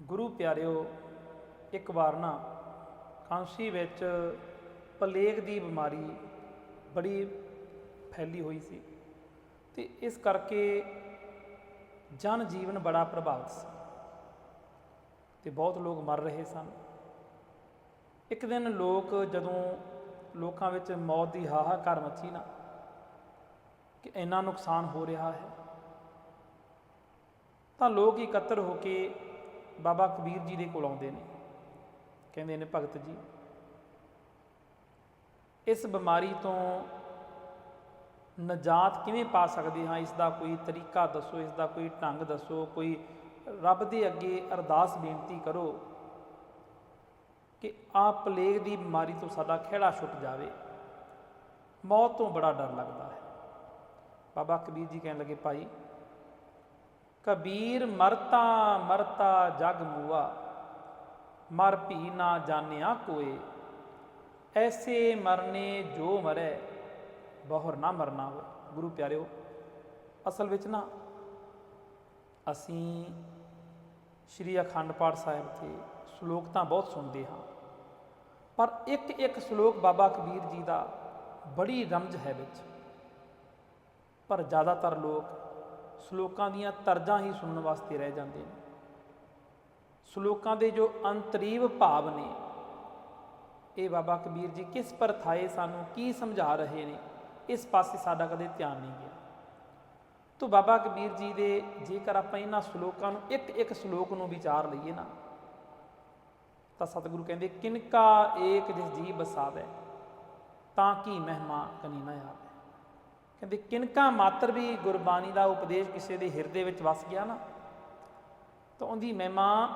ਗੁਰੂ ਪਿਆਰਿਓ, ਇੱਕ ਵਾਰ ਨਾ ਕਾਂਸੀ ਵਿੱਚ ਪਲੇਗ ਦੀ ਬਿਮਾਰੀ ਬੜੀ ਫੈਲੀ ਹੋਈ ਸੀ ਤੇ ਇਸ ਕਰਕੇ ਜਨ ਜੀਵਨ ਬੜਾ ਪ੍ਰਭਾਵਿਤ ਸੀ ਤੇ ਬਹੁਤ ਲੋਕ ਮਰ ਰਹੇ ਸਨ। ਇੱਕ ਦਿਨ ਲੋਕ ਜਦੋਂ ਲੋਕਾਂ ਵਿੱਚ ਮੌਤ ਦੀ ਹਾਹਾਕਾਰ ਮਚੀ ਨਾ ਕਿ ਇੰਨਾ ਨੁਕਸਾਨ ਹੋ ਰਿਹਾ ਹੈ, ਤਾਂ ਲੋਕ ਇਕੱਤਰ ਹੋ ਕੇ ਬਾਬਾ ਕਬੀਰ ਜੀ ਦੇ ਕੋਲ ਆਉਂਦੇ ਨੇ। ਕਹਿੰਦੇ ਨੇ, ਭਗਤ ਜੀ, ਇਸ ਬਿਮਾਰੀ ਤੋਂ ਨਜਾਤ ਕਿਵੇਂ ਪਾ ਸਕਦੇ ਹਾਂ? ਇਸ ਦਾ ਕੋਈ ਤਰੀਕਾ ਦੱਸੋ, ਇਸ ਦਾ ਕੋਈ ਢੰਗ ਦੱਸੋ, ਕੋਈ ਰੱਬ ਦੇ ਅੱਗੇ ਅਰਦਾਸ ਬੇਨਤੀ ਕਰੋ ਕਿ ਆ ਪਲੇਗ ਦੀ ਬਿਮਾਰੀ ਤੋਂ ਸਾਡਾ ਖਿਹੜਾ ਛੁੱਟ ਜਾਵੇ। ਮੌਤ ਤੋਂ ਬੜਾ ਡਰ ਲੱਗਦਾ ਹੈ। ਬਾਬਾ ਕਬੀਰ ਜੀ ਕਹਿਣ ਲੱਗੇ, ਭਾਈ ਕਬੀਰ ਮਰਤਾ ਮਰਤਾ ਜਗ ਮੂਆ, ਮਰ ਭੀ ਨਾ ਜਾਣਿਆ ਕੋਏ, ਐਸੇ ਮਰਨੇ ਜੋ ਮਰੇ, ਬਹੁਰ ਨਾ ਮਰਨਾ ਹੋ ਗੁਰੂ ਪਿਆਰਿਓ, ਅਸਲ ਵਿੱਚ ਨਾ ਅਸੀਂ ਸ਼੍ਰੀ ਅਖੰਡ ਪਾਠ ਸਾਹਿਬ ਤੇ ਸ਼ਲੋਕ ਤਾਂ ਬਹੁਤ ਸੁਣਦੇ ਹਾਂ, ਪਰ ਇੱਕ ਇੱਕ ਸ਼ਲੋਕ ਬਾਬਾ ਕਬੀਰ ਜੀ ਦਾ ਬੜੀ ਰਮਜ ਹੈ ਵਿੱਚ। ਪਰ ਜ਼ਿਆਦਾਤਰ ਲੋਕ ਸ਼ਲੋਕਾਂ ਦੀਆਂ ਤਰਜਾਂ ਹੀ ਸੁਣਨ ਵਾਸਤੇ ਰਹਿ ਜਾਂਦੇ ਨੇ। ਸ਼ਲੋਕਾਂ ਦੇ ਜੋ ਅੰਤਰੀਵ ਭਾਵ ਨੇ, ਇਹ ਬਾਬਾ ਕਬੀਰ ਜੀ ਕਿਸ ਪਰਥਾਏ ਸਾਨੂੰ ਕੀ ਸਮਝਾ ਰਹੇ ਨੇ, ਇਸ ਪਾਸੇ ਸਾਡਾ ਕਦੇ ਧਿਆਨ ਨਹੀਂ ਗਿਆ। ਤੋ ਬਾਬਾ ਕਬੀਰ ਜੀ ਦੇ ਜੇਕਰ ਆਪਾਂ ਇਹਨਾਂ ਸ਼ਲੋਕਾਂ ਨੂੰ ਇੱਕ ਇੱਕ ਸ਼ਲੋਕ ਨੂੰ ਵਿਚਾਰ ਲਈਏ ਨਾ, ਤਾਂ ਸਤਿਗੁਰੂ ਕਹਿੰਦੇ ਕਿਨਕਾ ਏਕ ਜਿਸ ਜੀ ਬਸਾਵੇ, ਤਾਂ ਕੀ ਮਹਿਮਾ ਕਨੀ ਨਾ ਆਵੇ। ਕਹਿੰਦੇ ਕਿਨਕਾ ਮਾਤਰ ਵੀ ਗੁਰਬਾਣੀ ਦਾ ਉਪਦੇਸ਼ ਕਿਸੇ ਦੇ ਹਿਰਦੇ ਵਿੱਚ ਵਸ ਗਿਆ ਨਾ? ਤਾਂ ਉਹਦੀ ਮਹਿਮਾ,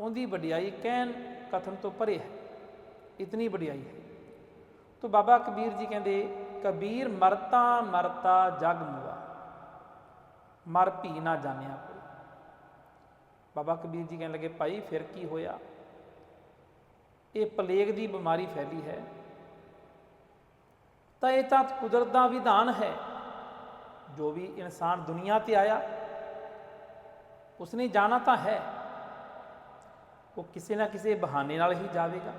ਉਹਦੀ ਵਡਿਆਈ ਕਹਿਣ ਕਥਨ ਤੋਂ ਪਰੇ ਹੈ। ਇਤਨੀ ਵਡਿਆਈ ਹੈ। ਤੋ ਬਾਬਾ ਕਬੀਰ ਜੀ ਕਹਿੰਦੇ, ਕਬੀਰ ਮਰਤਾ ਮਰਤਾ ਜਗ ਮੁਆ। ਮਰ ਭੀ ਨਾ ਜਾਣਿਆ ਕੋਈ। ਬਾਬਾ ਕਬੀਰ ਜੀ ਕਹਿਣ ਲੱਗੇ, ਭਾਈ, ਫਿਰ ਕੀ ਹੋਇਆ? ਇਹ ਪਲੇਗ ਦੀ ਬਿਮਾਰੀ ਫੈਲੀ ਹੈ। ਤਾਂ ਇਹ ਤਾਂ ਕੁਦਰਤ ਦਾ ਵਿਧਾਨ ਹੈ। ਜੋ ਵੀ ਇਨਸਾਨ ਦੁਨੀਆ ਤੇ ਆਇਆ, ਉਸਨੇ ਜਾਣਾ ਤਾਂ ਹੈ। ਉਹ ਕਿਸੇ ਨਾ ਕਿਸੇ ਬਹਾਨੇ ਨਾਲ ਹੀ ਜਾਵੇਗਾ।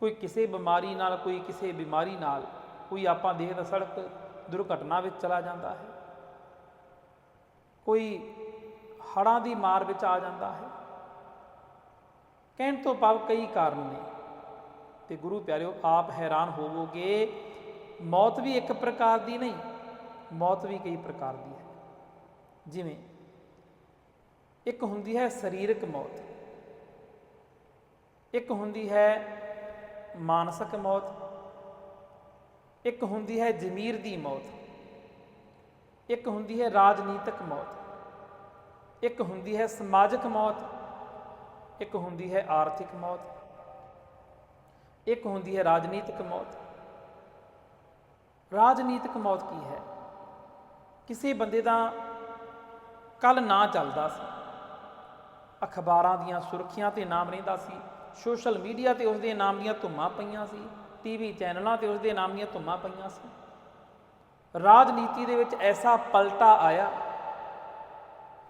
ਕੋਈ ਕਿਸੇ ਬਿਮਾਰੀ ਨਾਲ, ਕੋਈ ਕਿਸੇ ਬਿਮਾਰੀ ਨਾਲ, ਕੋਈ ਆਪਾਂ ਦੇਖਦਾ ਸੜਕ ਦੁਰਘਟਨਾ ਵਿੱਚ ਚਲਾ ਜਾਂਦਾ ਹੈ। ਕੋਈ ਹੜਾਂ ਦੀ ਮਾਰ ਵਿੱਚ ਆ ਜਾਂਦਾ ਹੈ। ਕਹਿਣ ਤੋਂ ਭਾਵ ਕਈ ਕਾਰਨ ਨੇ। ਤੇ ਗੁਰੂ ਪਿਆਰਿਓ, ਆਪ ਹੈਰਾਨ ਹੋਵੋਗੇ, ਮੌਤ ਵੀ ਇੱਕ ਪ੍ਰਕਾਰ ਦੀ ਨਹੀਂ, ਮੌਤ ਵੀ ਕਈ ਪ੍ਰਕਾਰ ਦੀ ਹੈ। ਜਿਵੇਂ, ਇੱਕ ਹੁੰਦੀ ਹੈ ਸਰੀਰਕ ਮੌਤ, ਇੱਕ ਹੁੰਦੀ ਹੈ ਮਾਨਸਿਕ ਮੌਤ, ਇੱਕ ਹੁੰਦੀ ਹੈ ਜ਼ਮੀਰ ਦੀ ਮੌਤ, ਇੱਕ ਹੁੰਦੀ ਹੈ ਰਾਜਨੀਤਿਕ ਮੌਤ, ਇੱਕ ਹੁੰਦੀ ਹੈ ਸਮਾਜਿਕ ਮੌਤ, ਇੱਕ ਹੁੰਦੀ ਹੈ ਆਰਥਿਕ ਮੌਤ। ਇੱਕ ਹੁੰਦੀ ਹੈ ਰਾਜਨੀਤਿਕ ਮੌਤ। ਰਾਜਨੀਤਿਕ ਮੌਤ ਕੀ ਹੈ? ਕਿਸੇ ਬੰਦੇ ਦਾ ਕੱਲ ਨਾ ਚੱਲਦਾ ਸੀ। ਅਖਬਾਰਾਂ ਦੀਆਂ ਸੁਰਖੀਆਂ ਤੇ ਨਾਮ ਰਹਿੰਦਾ ਸੀ। ਸੋਸ਼ਲ ਮੀਡੀਆ ਤੇ ਉਸਦੇ ਨਾਮ ਦੀਆਂ ਧੁੰਮਾਂ ਪਈਆਂ ਸੀ। ਟੀਵੀ ਚੈਨਲਾਂ ਤੇ ਉਸਦੇ ਨਾਮ ਦੀਆਂ ਧੁੰਮਾਂ ਪਈਆਂ ਸੀ। ਰਾਜਨੀਤੀ ਦੇ ਵਿੱਚ ਐਸਾ ਪਲਟਾ ਆਇਆ,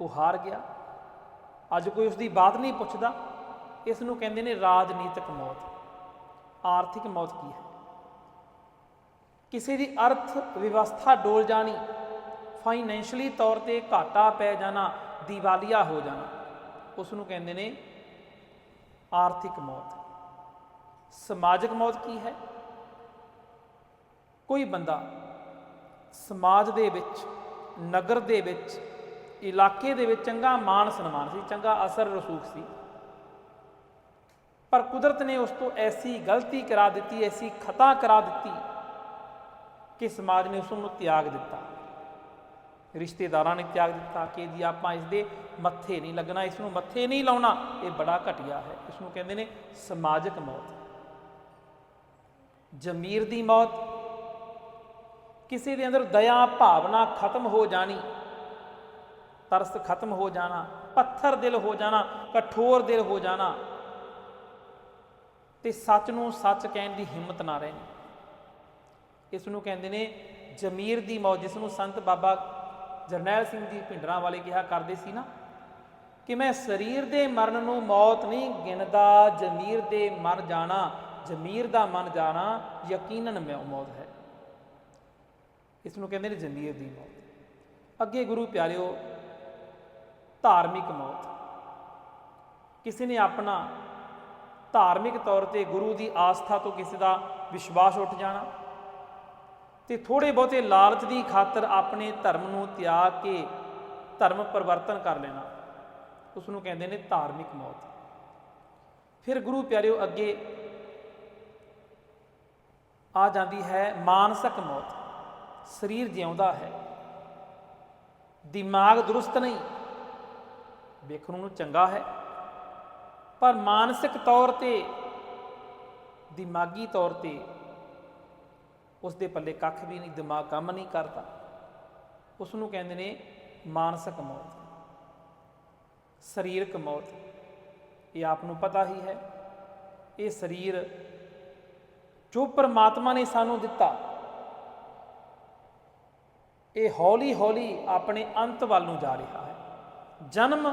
ਉਹ ਹਾਰ ਗਿਆ। ਅੱਜ ਕੋਈ ਉਸ ਦੀ ਬਾਤ ਨਹੀਂ ਪੁੱਛਦਾ। ਇਸ ਨੂੰ ਕਹਿੰਦੇ ਨੇ ਰਾਜਨੀਤਿਕ ਮੌਤ। ਆਰਥਿਕ ਮੌਤ ਕੀ ਹੈ? ਕਿਸੇ ਦੀ ਅਰਥ ਵਿਵਸਥਾ ਡੋਲ ਜਾਣੀ ਫਾਈਨੈਂਸ਼ਲੀ ਤੌਰ ਤੇ ਘਾਟਾ ਪੈ ਜਾਣਾ, ਦੀਵਾਲੀਆ ਹੋ ਜਾਣਾ ਉਸ ਨੂੰ ਕਹਿੰਦੇ ਨੇ ਆਰਥਿਕ ਮੌਤ। ਸਮਾਜਿਕ ਮੌਤ ਕੀ ਹੈ? ਕੋਈ ਬੰਦਾ ਸਮਾਜ ਦੇ ਵਿੱਚ, ਨਗਰ ਦੇ ਵਿੱਚ, ਇਲਾਕੇ ਦੇ ਵਿੱਚ ਚੰਗਾ ਮਾਣ ਸਨਮਾਨ ਸੀ, ਚੰਗਾ ਅਸਰ ਰਸੂਖ ਸੀ। ਪਰ ਕੁਦਰਤ ਨੇ ਉਸ ਤੋਂ ਐਸੀ ਗਲਤੀ ਕਰਾ ਦਿੱਤੀ, ਐਸੀ ਖਤਾ ਕਰਾ ਦਿੱਤੀ ਕਿ ਸਮਾਜ ਨੇ ਉਸ ਨੂੰ ਤਿਆਗ ਦਿੱਤਾ। ਰਿਸ਼ਤੇਦਾਰਾਂ ਨੇ ਤਿਆਗ ਦਿੱਤਾ ਕਿ ਜੀ ਆਪਾਂ ਇਸ ਦੇ ਮੱਥੇ ਨਹੀਂ ਲੱਗਣਾ, ਇਸ ਨੂੰ ਮੱਥੇ ਨਹੀਂ ਲਾਉਣਾ। ਇਹ ਬੜਾ ਘਟੀਆ ਹੈ। ਇਸ ਨੂੰ ਕਹਿੰਦੇ ਨੇ ਸਮਾਜਿਕ ਮੌਤ। ਜ਼ਮੀਰ ਦੀ ਮੌਤ। ਕਿਸੇ ਦੇ ਅੰਦਰ ਦਇਆ, ਭਾਵਨਾ ਖਤਮ ਹੋ ਜਾਣੀ, ਤਰਸ ਖਤਮ ਹੋ ਜਾਣਾ, ਪੱਥਰ ਦਿਲ ਹੋ ਜਾਣਾ, ਕਠੋਰ ਦਿਲ ਹੋ ਜਾਣਾ। ਤੇ ਸੱਚ ਨੂੰ ਸੱਚ ਕਹਿਣ ਦੀ ਹਿੰਮਤ ਨਾ ਰਹਿਣ। ਇਸ ਨੂੰ ਕਹਿੰਦੇ ਨੇ ਜ਼ਮੀਰ ਦੀ ਮੌਤ, ਜਿਸ ਨੂੰ ਸੰਤ ਬਾਬਾ ਜਰਨੈਲ ਸਿੰਘ ਜੀ ਭਿੰਡਰਾਂ ਵਾਲੇ ਕਿਹਾ ਕਰਦੇ ਸੀ ਨਾ, ਕਿ ਮੈਂ ਸਰੀਰ ਦੇ ਮਰਨ ਨੂੰ ਮੌਤ ਨਹੀਂ ਗਿਣਦਾ, ਜ਼ਮੀਰ ਦੇ ਮਰ ਜਾਣਾ, ਜ਼ਮੀਰ ਦਾ ਮਨ ਜਾਣਾ, ਯਕੀਨਨ ਮੈਂ ਮੌਤ ਹੈ। ਇਸ ਨੂੰ ਕਹਿੰਦੇ ਨੇ ਜ਼ਮੀਰ ਦੀ ਮੌਤ। ਅੱਗੇ ਗੁਰੂ ਪਿਆਰਿਓ, ਧਾਰਮਿਕ ਮੌਤ। ਕਿਸੇ ਨੇ ਆਪਣਾ ਧਾਰਮਿਕ ਤੌਰ ਤੇ ਗੁਰੂ ਦੀ ਆਸਥਾ ਤੋਂ ਕਿਸੇ ਦਾ ਵਿਸ਼ਵਾਸ ਉੱਠ ਜਾਣਾ ਤੇ ਥੋੜੇ ਬਹੁਤੇ ਲਾਲਚ ਦੀ ਖਾਤਰ ਆਪਣੇ ਧਰਮ ਨੂੰ ਤਿਆਗ ਕੇ ਧਰਮ ਪਰਿਵਰਤਨ ਕਰ ਲੈਣਾ। ਉਸ ਨੂੰ ਕਹਿੰਦੇ ਨੇ ਧਾਰਮਿਕ ਮੌਤ। ਫਿਰ ਗੁਰੂ ਪਿਆਰਿਓ ਅੱਗੇ ਆ ਜਾਂਦੀ ਹੈ ਮਾਨਸਿਕ ਮੌਤ। ਸਰੀਰ ਜਿਉਂਦਾ ਹੈ। ਦਿਮਾਗ ਦਰੁਸਤ ਨਹੀਂ। ਵੇਖਣ ਨੂੰ ਚੰਗਾ ਹੈ। ਪਰ ਮਾਨਸਿਕ ਤੌਰ ਤੇ, ਦਿਮਾਗੀ ਤੌਰ ਤੇ ਉਸ ਦੇ ਪੱਲੇ ਕੱਖ ਵੀ ਨਹੀਂ, ਦਿਮਾਗ ਕੰਮ ਨਹੀਂ ਕਰਦਾ। ਉਸ ਨੂੰ ਕਹਿੰਦੇ ਨੇ ਮਾਨਸਿਕ ਮੌਤ, ਸਰੀਰਕ ਮੌਤ। ਇਹ ਆਪ ਨੂੰ ਪਤਾ ਹੀ ਹੈ। ਇਹ ਸਰੀਰ ਜੋ ਪਰਮਾਤਮਾ ਨੇ ਸਾਨੂੰ ਦਿੱਤਾ, ਇਹ ਹੌਲੀ ਹੌਲੀ ਆਪਣੇ ਅੰਤ ਵੱਲ ਨੂੰ ਜਾ ਰਿਹਾ ਹੈ। ਜਨਮ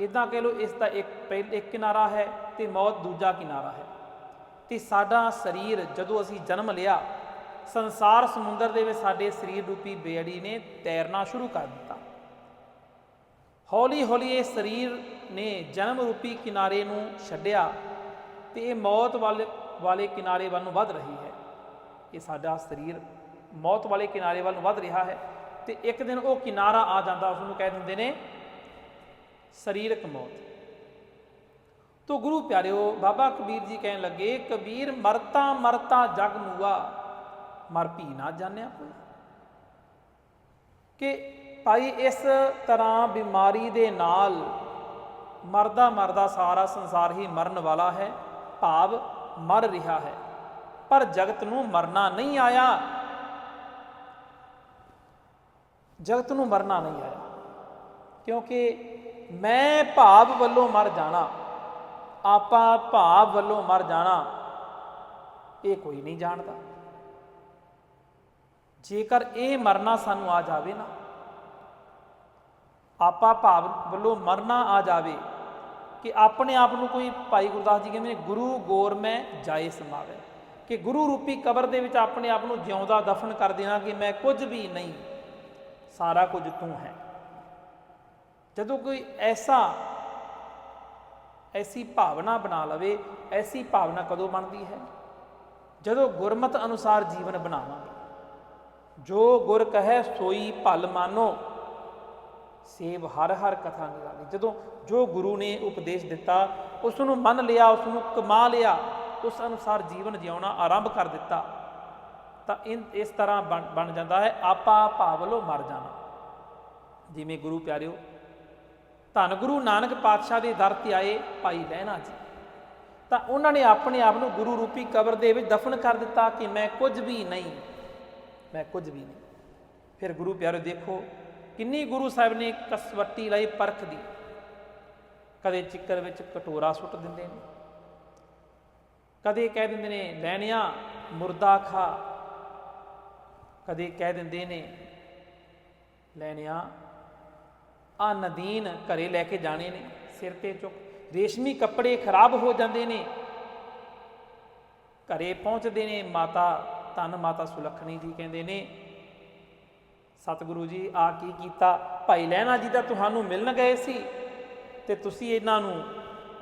ਇਦਾਂ ਕਹਿ ਲਓ ਇਸ ਦਾ ਇੱਕ ਪਹਿਲ ਇੱਕ ਕਿਨਾਰਾ ਹੈ ਤੇ ਮੌਤ ਦੂਜਾ ਕਿਨਾਰਾ ਹੈ। ਤੇ ਸਾਡਾ ਸਰੀਰ ਜਦੋਂ ਅਸੀਂ ਜਨਮ ਲਿਆ, ਸੰਸਾਰ ਸਮੁੰਦਰ ਦੇ ਵਿੱਚ ਸਾਡੇ ਸਰੀਰ ਰੂਪੀ ਬੇੜੀ ਨੇ ਤੈਰਨਾ ਸ਼ੁਰੂ ਕਰ ਦਿੱਤਾ। ਹੌਲੀ ਹੌਲੀ ਇਹ ਸਰੀਰ ਨੇ ਜਨਮ ਰੂਪੀ ਕਿਨਾਰੇ ਨੂੰ ਛੱਡਿਆ ਤੇ ਇਹ ਮੌਤ ਵਾਲੇ ਵਾਲੇ ਕਿਨਾਰੇ ਵੱਲ ਨੂੰ ਵੱਧ ਰਹੀ ਹੈ। ਇਹ ਸਾਡਾ ਸਰੀਰ ਮੌਤ ਵਾਲੇ ਕਿਨਾਰੇ ਵੱਲ ਨੂੰ ਵੱਧ ਰਿਹਾ ਹੈ ਤੇ ਇੱਕ ਦਿਨ ਉਹ ਕਿਨਾਰਾ ਆ ਜਾਂਦਾ ਉਸ ਨੂੰ ਕਹਿ ਦਿੰਦੇ ਨੇ ਸਰੀਰਕ ਮੌਤ। ਤੋ ਗੁਰੂ ਪਿਆਰਿਓ, ਬਾਬਾ ਕਬੀਰ ਜੀ ਕਹਿਣ ਲੱਗੇ, ਕਬੀਰ, ਮਰਤਾ ਮਰਤਾ ਜਗ ਮੂਆ ਮਰ ਭੀ ਨਾ ਜਾਣਿਆ ਕੋਈ। ਕਿ ਭਾਈ, ਇਸ ਤਰ੍ਹਾਂ ਬਿਮਾਰੀ ਦੇ ਨਾਲ ਮਰਦਾ ਮਰਦਾ ਸਾਰਾ ਸੰਸਾਰ ਹੀ ਮਰਨ ਵਾਲਾ ਹੈ, ਭਾਵ ਮਰ ਰਿਹਾ ਹੈ। ਪਰ ਜਗਤ ਨੂੰ ਮਰਨਾ ਨਹੀਂ ਆਇਆ। ਜਗਤ ਨੂੰ ਮਰਨਾ ਨਹੀਂ ਆਇਆ। ਕਿਉਂਕਿ ਮੈਂ ਭਾਵ ਵੱਲੋਂ ਮਰ ਜਾਣਾ, ਆਪਾ ਭਾਵ ਵੱਲੋਂ ਮਰ ਜਾਣਾ, ਇਹ ਕੋਈ ਨਹੀਂ ਜਾਣਦਾ। ਜੇਕਰ ਇਹ ਮਰਨਾ ਸਾਨੂੰ ਆ ਜਾਵੇ ਨਾ, ਆਪਾ ਭਾਵ ਵੱਲੋਂ ਮਰਨਾ ਆ ਜਾਵੇ ਕਿ ਆਪਣੇ ਆਪ ਨੂੰ ਕੋਈ ਭਾਈ ਗੁਰਦਾਸ ਜੀ ਕਹਿੰਦੇ ਨੇ, ਗੁਰੂ ਗੋਰ ਮੈਂ ਜਾਏ ਸਮਾਵੇ। ਕਿ ਗੁਰੂ ਰੂਪੀ ਕਬਰ ਦੇ ਵਿੱਚ ਆਪਣੇ ਆਪ ਨੂੰ ਜਿਉਂਦਾ ਦਫਨ ਕਰ ਦੇਣਾ ਕਿ ਮੈਂ ਕੁਝ ਵੀ ਨਹੀਂ, ਸਾਰਾ ਕੁਝ ਤੂੰ ਹੈ। ਜਦੋਂ ਕੋਈ ਐਸਾ, ਐਸੀ ਭਾਵਨਾ ਬਣਾ ਲਵੇ, ਐਸੀ ਭਾਵਨਾ ਕਦੋਂ ਬਣਦੀ ਹੈ? ਜਦੋਂ ਗੁਰਮਤ ਅਨੁਸਾਰ ਜੀਵਨ ਬਣਾਵਾਂਗੇ। ਜੋ ਗੁਰ ਕਹੈ ਸੋਈ ਭਲ ਮਾਨੋ, ਸੇਵ ਹਰ ਹਰ ਕਥਾ ਨਿਰਾਲੀ। ਜਦੋਂ ਜੋ ਗੁਰੂ ਨੇ ਉਪਦੇਸ਼ ਦਿੱਤਾ ਉਸ ਨੂੰ ਮੰਨ ਲਿਆ ਉਸ ਨੂੰ ਕਮਾ ਲਿਆ, ਉਸ ਅਨੁਸਾਰ ਜੀਵਨ ਜਿਉਣਾ ਆਰੰਭ ਕਰ ਦਿੱਤਾ, ਤਾਂ ਇਨ, ਇਸ ਤਰ੍ਹਾਂ ਬਣ ਬਣ ਜਾਂਦਾ ਹੈ, ਆਪਾ ਭਾਵਲੋ ਮਰ ਜਾਣਾ। ਜਿਵੇਂ ਗੁਰੂ ਪਿਆਰਿਓ ਧੰਨ ਗੁਰੂ ਨਾਨਕ ਪਾਤਸ਼ਾਹ ਦੇ ਦਰ ਤੇ ਆਏ ਭਾਈ ਲਹਿਣਾ ਜੀ। ਤਾਂ ਉਹਨਾਂ ਨੇ ਆਪਣੇ ਆਪ ਨੂੰ ਗੁਰੂ ਰੂਪੀ ਕਬਰ ਦੇ ਵਿੱਚ ਦਫਨ ਕਰ ਦਿੱਤਾ ਕਿ ਮੈਂ ਕੁਝ ਵੀ ਨਹੀਂ, ਮੈਂ ਕੁਝ ਵੀ ਨਹੀਂ। ਫਿਰ ਗੁਰੂ ਪਿਆਰੇ ਦੇਖੋ, ਕਿੰਨੀ ਗੁਰੂ ਸਾਹਿਬ ਨੇ ਕਸਵੱਟੀ ਲਈ ਪਰਖ ਦੀ। ਕਦੇ ਚਿੱਕਰ ਵਿੱਚ ਕਟੋਰਾ ਸੁੱਟ ਦਿੰਦੇ ਨੇ। ਕਦੇ ਕਹਿ ਦਿੰਦੇ ਨੇ, ਲੈਣਿਆ, ਮੁਰਦਾ ਖਾ। ਕਦੇ ਕਹਿ ਦਿੰਦੇ ਨੇ, ਲੈਣਿਆ ਆ ਨਦੀਨ ਘਰੇ ਲੈ ਕੇ ਜਾਣੇ ਨੇ, ਸਿਰ ਤੇ ਚੁੱਕ। ਰੇਸ਼ਮੀ ਕੱਪੜੇ ਖਰਾਬ ਹੋ ਜਾਂਦੇ ਨੇ। ਘਰੇ ਪਹੁੰਚਦੇ ਨੇ, ਮਾਤਾ, ਧੰਨ ਮਾਤਾ ਸੁਲੱਖਣੀ ਜੀ ਕਹਿੰਦੇ ਨੇ, ਸਤਿਗੁਰੂ ਜੀ ਆ ਕੀ ਕੀਤਾ? ਭਾਈ ਲਹਿਣਾ ਜੀ ਤਾਂ ਤੁਹਾਨੂੰ ਮਿਲਣ ਗਏ ਸੀ ਤੇ ਤੁਸੀਂ ਇਹਨਾਂ ਨੂੰ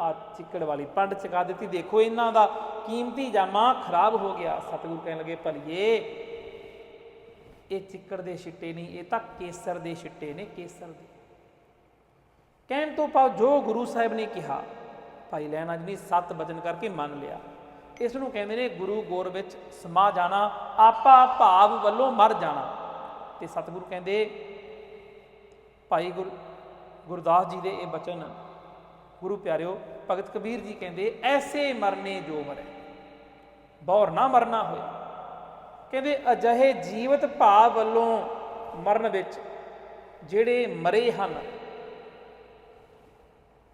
ਆ ਚਿੱਕੜ ਵਾਲੀ ਪੰਡ ਚਕਾ ਦਿੱਤੀ। ਦੇਖੋ ਇਹਨਾਂ ਦਾ ਕੀਮਤੀ ਜਾਮਾ ਖਰਾਬ ਹੋ ਗਿਆ। ਸਤਿਗੁਰੂ ਕਹਿਣ ਲੱਗੇ, ਭਲੀਏ, ਇਹ ਚਿੱਕੜ ਦੇ ਛਿੱਟੇ ਨਹੀਂ, ਇਹ ਤਾਂ ਕੇਸਰ ਦੇ ਛਿੱਟੇ ਨੇ, ਕੇਸਰ ਦੇ। ਕਹਿਣ ਤੋਂ ਭਾਵ ਜੋ ਗੁਰੂ ਸਾਹਿਬ ਨੇ ਕਿਹਾ, ਭਾਈ ਲੈਣਾ ਜੀ ਨੇ ਸਤ ਬਚਨ ਕਰਕੇ ਮੰਨ ਲਿਆ। ਇਸ ਨੂੰ ਕਹਿੰਦੇ ਨੇ, ਗੁਰੂ ਗੋਰ ਵਿੱਚ ਸਮਾ ਜਾਣਾ, ਆਪਾ ਭਾਵ ਵੱਲੋਂ ਮਰ ਜਾਣਾ। ਤੇ ਸਤਿਗੁਰੂ ਕਹਿੰਦੇ, ਭਾਈ ਗੁਰ, ਗੁਰਦਾਸ ਜੀ ਦੇ ਇਹ ਬਚਨ, ਗੁਰੂ ਪਿਆਰਿਓ, ਭਗਤ ਕਬੀਰ ਜੀ ਕਹਿੰਦੇ, ਐਸੇ ਮਰਨੇ ਜੋ ਮਰੇ, ਬੌਰ ਨਾ ਮਰਨਾ ਹੋਇਆ ਕਹਿੰਦੇ, ਅਜਿਹੇ ਜੀਵਤ ਭਾਵ ਵੱਲੋਂ ਮਰਨ ਵਿੱਚ ਜਿਹੜੇ ਮਰੇ ਹਨ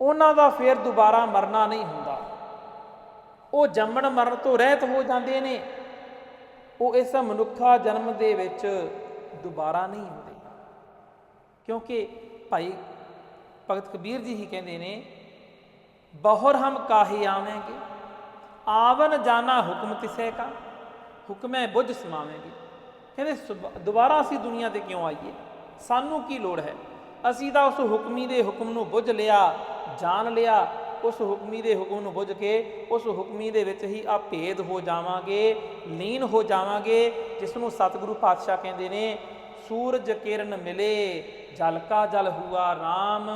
ਉਹਨਾਂ ਦਾ ਫਿਰ ਦੁਬਾਰਾ ਮਰਨਾ ਨਹੀਂ ਹੁੰਦਾ। ਉਹ ਜੰਮਣ ਮਰਨ ਤੋਂ ਰਹਿਤ ਹੋ ਜਾਂਦੇ ਨੇ। ਉਹ ਇਸ ਮਨੁੱਖਾ ਜਨਮ ਦੇ ਵਿੱਚ ਦੁਬਾਰਾ ਨਹੀਂ ਹੁੰਦੇ। ਕਿਉਂਕਿ ਭਾਈ ਭਗਤ ਕਬੀਰ ਜੀ ਹੀ ਕਹਿੰਦੇ ਨੇ, ਬਹੁਰ ਹਮ ਕਾਹੇ ਆਵੇਂਗੇ? ਆਵਨ ਜਾਣਾ ਹੁਕਮ ਤਿਸੈ ਕਾ? ਹੁਕਮੈ ਬੁੱਝ ਸਮਾਵੇਂਗੇ। ਕਹਿੰਦੇ, ਸੁਬ- ਦੁਬਾਰਾ ਅਸੀਂ ਦੁਨੀਆ ਤੇ ਕਿਉਂ ਆਈਏ? ਸਾਨੂੰ ਕੀ ਲੋੜ ਹੈ? ਅਸੀਂ ਤਾਂ ਉਸ ਹੁਕਮੀ ਦੇ ਹੁਕਮ ਨੂੰ ਬੁੱਝ ਲਿਆ, ਜਾਣ ਲਿਆ, ਉਸ ਹੁਕਮੀ ਦੇ ਹੁਕਮ ਨੂੰ ਬੁੱਝ ਕੇ, ਉਸ ਹੁਕਮੀ ਦੇ ਵਿੱਚ ਹੀ ਆ ਭੇਦ ਹੋ ਜਾਵਾਂਗੇ, ਲੀਨ ਹੋ ਜਾਵਾਂਗੇ, ਜਿਸ ਨੂੰ ਸਤਿਗੁਰੂ ਪਾਤਸ਼ਾਹ ਕਹਿੰਦੇ ਨੇ, ਸੂਰਜ ਕਿਰਨ ਮਿਲੇ, ਜਲ ਕਾ ਜਲ ਹੁਆ RAM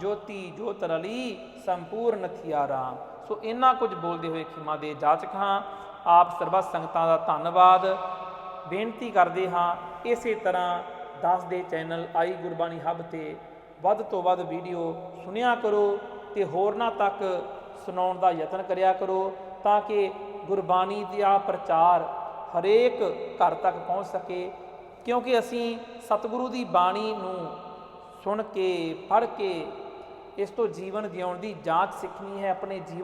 ਜੋਤੀ ਜੋਤ ਰਲੀ, ਸੰਪੂਰਨ ਥਿਆ ਰਾਮ। ਸੋ ਇਹਨਾਂ ਕੁਝ ਬੋਲਦੇ ਹੋਏ ਖਿਮਾ ਦੇ ਜਾਚਕ ਹਾਂ, ਆਪ ਸਰਬੱਤ ਸੰਗਤਾਂ ਦਾ ਧੰਨਵਾਦ, ਬੇਨਤੀ ਕਰਦੇ ਹਾਂ, ਇਸੇ ਤਰ੍ਹਾਂ ਦੱਸ ਦੇ ਚੈਨਲ ਆਈ ਗੁਰਬਾਣੀ ਹੱਬ ਤੇ ਵੱਧ ਤੋਂ ਵੱਧ ਵੀਡੀਓ ਸੁਣਿਆ ਕਰੋ ਤੇ ਹੋਰਨਾਂ ਤੱਕ ਸੁਣਾਉਣ ਦਾ ਯਤਨ ਕਰਿਆ ਕਰੋ ਤਾਂ ਕਿ ਗੁਰਬਾਣੀ ਦਾ ਪ੍ਰਚਾਰ ਹਰੇਕ ਘਰ ਤੱਕ ਪਹੁੰਚ ਸਕੇ। ਕਿਉਂਕਿ ਅਸੀਂ ਸਤਿਗੁਰੂ ਦੀ ਬਾਣੀ ਨੂੰ ਸੁਣ ਕੇ, ਪੜ੍ਹ ਕੇ ਇਸ ਤੋਂ ਜੀਵਨ ਜਿਉਣ ਦੀ ਜਾਂਚ ਸਿੱਖਣੀ ਹੈ, ਆਪਣੇ ਜੀਵਨ